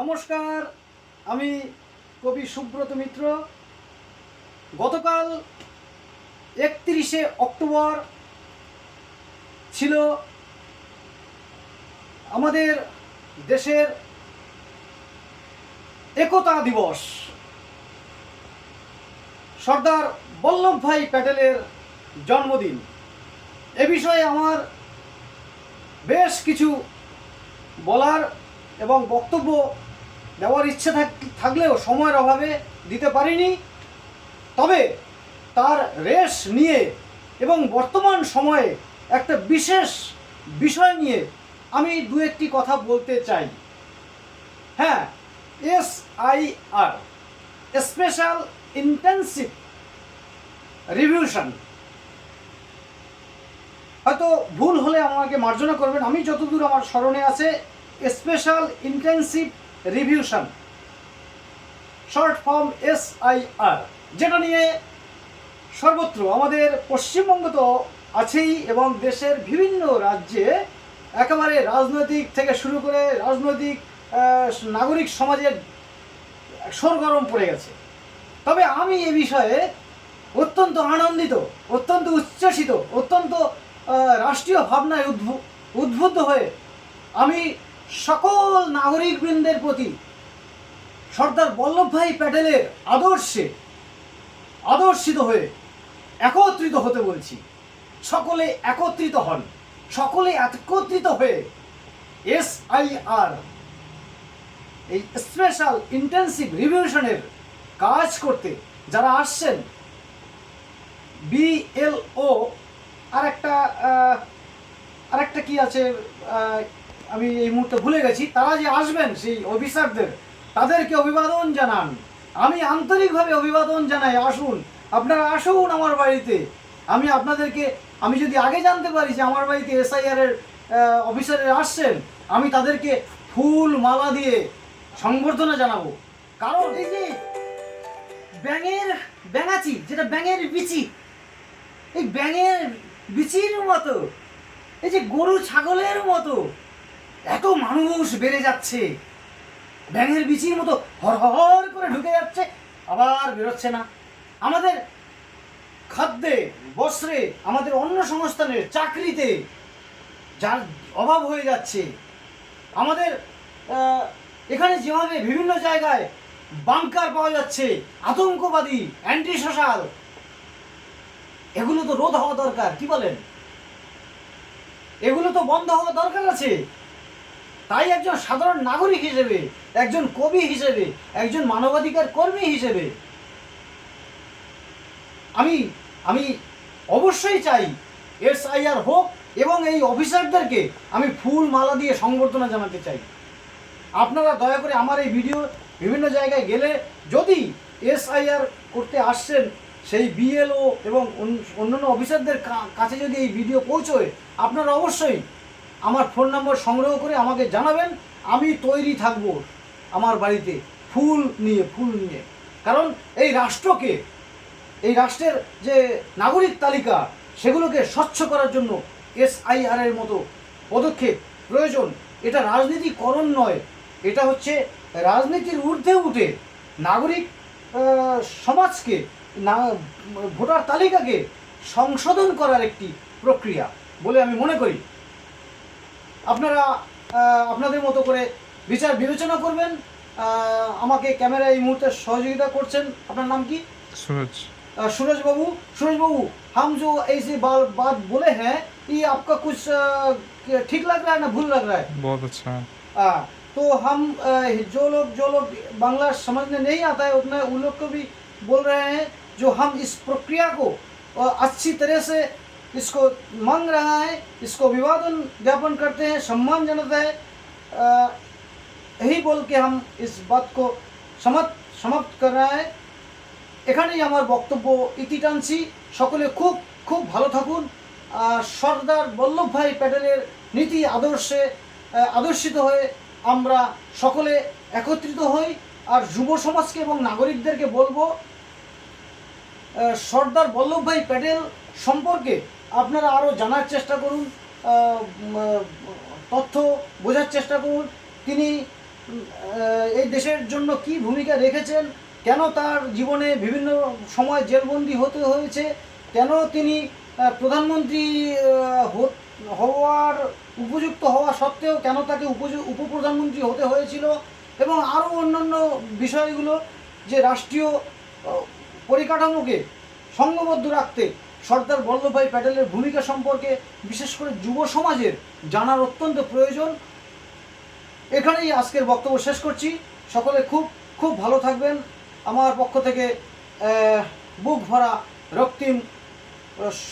নমস্কার, আমি কবি সুব্রত মিত্র। গতকাল একত্রিশে অক্টোবর ছিল আমাদের দেশের একতা দিবস। সর্দার বল্লভভাই প্যাটেলের জন্মদিন। এ বিষয়ে আমার বেশ কিছু বলার এবং বক্তব্য দেওয়ার ইচ্ছে থাক- থাকলেও সময়ের অভাবে দিতে পারিনি। তবে তার রেশ নিয়ে এবং বর্তমান সময়ে একটা বিশেষ বিষয় নিয়ে আমি দু একটি কথা বলতে চাই। হ্যাঁ S I R, special intensive revision. হয়তো ভুল হলে আমাকে মার্জনা করবেন। আমি যতদূর আমার স্মরণে আছে, special intensive revision. Short form S I R যেটা নিয়ে সর্বত্র আমাদের পশ্চিমবঙ্গ তো আছেই এবং দেশের বিভিন্ন রাজ্যে একেবারে রাজনৈতিক থেকে শুরু করে রাজনৈতিক নাগরিক সমাজের সরগরম পড়ে গেছে। তবে আমি এ বিষয়ে অত্যন্ত আনন্দিত, অত্যন্ত উচ্ছ্বসিত, অত্যন্ত রাষ্ট্রীয় ভাবনায় উদ্ভু, উদ্বুদ্ধ হয়ে আমি সকল নাগরিকবৃন্দের প্রতি সর্দার বল্লভভাই প্যাটেলের আদর্শে আদর্শিত হয়ে একত্রিত হতে বলছি। সকলে একত্রিত হন। সকলে একত্রিত হয়ে এস আই আর এই স্পেশাল ইন্টেন্সিভ রিভিউশনের কাজ করতে যারা আসছেন বিএলও আর একটা আর একটা কি আছে? আমি এই মুহূর্তে ভুলে গেছি, তারা যে আসবেন সেই অফিসারদের, তাদেরকে অভিবাদন জানান। আমি আন্তরিকভাবে অভিবাদন জানাই, আসুন, আপনারা আসুন আমার বাড়িতে। আমি আপনাদেরকে, আমি যদি আগে জানতে পারি যে আমার বাড়িতে এসআইআর এর অফিসারের আসছেন, আমি তাদেরকে ফুল মালা দিয়ে সংবর্ধনা জানাব। কারণ এই যে ব্যাঙের ব্যাঙাচি, যেটা ব্যাঙের বিচি, এই ব্যাঙের বিচির মতো, এই যে গরু ছাগলের মতো এত মানুষ বেড়ে যাচ্ছে। ব্যাঙের বিচির মতো হর হর করে ঢুকে যাচ্ছে, আবার বেরোচ্ছে না। আমাদের খাদ্যে, বস্ত্রে, আমাদের অন্য সংস্থানের চাকরিতে যার অভাব হয়ে যাচ্ছে। আমাদের এখানে যেভাবে বিভিন্ন জায়গায় বাংকার পাওয়া যাচ্ছে, আতঙ্কবাদী অ্যান্টি সোশ্যাল এগুলো তো রোধ হওয়া দরকার, কি বলেন? এগুলো তো বন্ধ হওয়া দরকার আছে। তাই একজন সাধারণ নাগরিক হিসেবে, একজন কবি হিসেবে, একজন মানবাধিকার কর্মী হিসেবে। আমি আমি অবশ্যই চাই এসআইআর হোক এবং এই অফিসারদেরকে আমি ফুল মালা দিয়ে সংবর্ধনা জানাতে চাই। আপনারা দয়া করে আমার এই ভিডিও বিভিন্ন জায়গায় গেলে যদি এসআইআর করতে আসছেন, সেই বিএলও এবং অন্যান্য অফিসারদের কাছে যদি এই ভিডিও পৌঁছয়, আপনারা অবশ্যই আমার ফোন নম্বর সংগ্রহ করে আমাকে জানাবেন, আমি তৈরি থাকব আমার বাড়িতে, ফুল নিয়ে ফুল নিয়ে। কারণ এই রাষ্ট্রকে, এই রাষ্ট্রের যে নাগরিক তালিকা, সেগুলোকে স্বচ্ছ করার জন্য এসআইআর এর মতো পদক্ষেপ প্রয়োজন। এটা রাজনীতিকরণ নয়, এটা হচ্ছে রাজনীতির ঊর্ধ্বে উঠে নাগরিক সমাজকে, না, ভোটার তালিকাকে সংশোধন করার একটি প্রক্রিয়া বলে আমি মনে করি। আপনারা আহ, আপনাদের মতো করে বিচার বিবেচনা করবেন আহ, আমাকে ক্যামেরা এই মুহূর্তে সহযোগিতা করছেন আপনার নাম কি सूरज अ, सूरज बाबू सूरज बाबू हम जो ऐसे बाल बात बोले हैं ये आपका कुछ अ, ठीक लग रहा है ना भूल लग रहा है बहुत अच्छा है आ, तो हम अ, जो लोग जो लोग बांग्ला समझने नहीं आता है उतना उन लोग को भी बोल रहे हैं जो हम इस प्रक्रिया को अ, अच्छी तरह से इसको मांग रहा है इसको अभिवादन ज्ञापन करते हैं सम्मान जनाता है अ, यही बोल के हम इस बात को समाप्त समाप्त कर रहा है এখানেই আমার বক্তব্য ইতি টানছি সকলে খুব খুব ভালো থাকুন আর সর্দার বল্লভভাই প্যাটেলের নীতি আদর্শে আহ, আদর্শিত হয়ে আমরা সকলে একত্রিত হই আর যুব সমাজকে এবং নাগরিকদেরকে বলবো আহ, সর্দার বল্লভভাই প্যাটেল সম্পর্কে আপনারা আরও জানার চেষ্টা করুন তথ্য বোঝার চেষ্টা করুন, তিনি এই দেশের জন্য কি ভূমিকা রেখেছেন, কেন তার জীবনে বিভিন্ন সময় জেলবন্দি হতে হয়েছে, কেন তিনি প্রধানমন্ত্রী হওয়ার উপযুক্ত হওয়া সত্ত্বেও কেন তাকে উপপ্রধানমন্ত্রী হতে হয়েছিল, এবং আরও অন্যান্য বিষয়গুলো যে রাষ্ট্রীয় পরিকাঠামোকে সঙ্গবদ্ধ রাখতে সর্দার বল্লভভাই প্যাটেলের ভূমিকা সম্পর্কে, বিশেষ করে যুব সমাজের জানার অত্যন্ত প্রয়োজন। এখানেই আজকের বক্তব্য শেষ করছি। সকলে খুব খুব ভালো থাকবেন। আমার পক্ষ থেকে বুক ভরা রক্তিম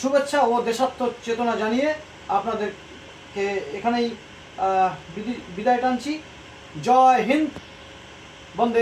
শুভেচ্ছা ও দেশাত্ম চেতনা জানিয়ে আপনাদেরকে এখানেই বিদি- বিদায় টানছি। জয় হিন্দ! বন্দে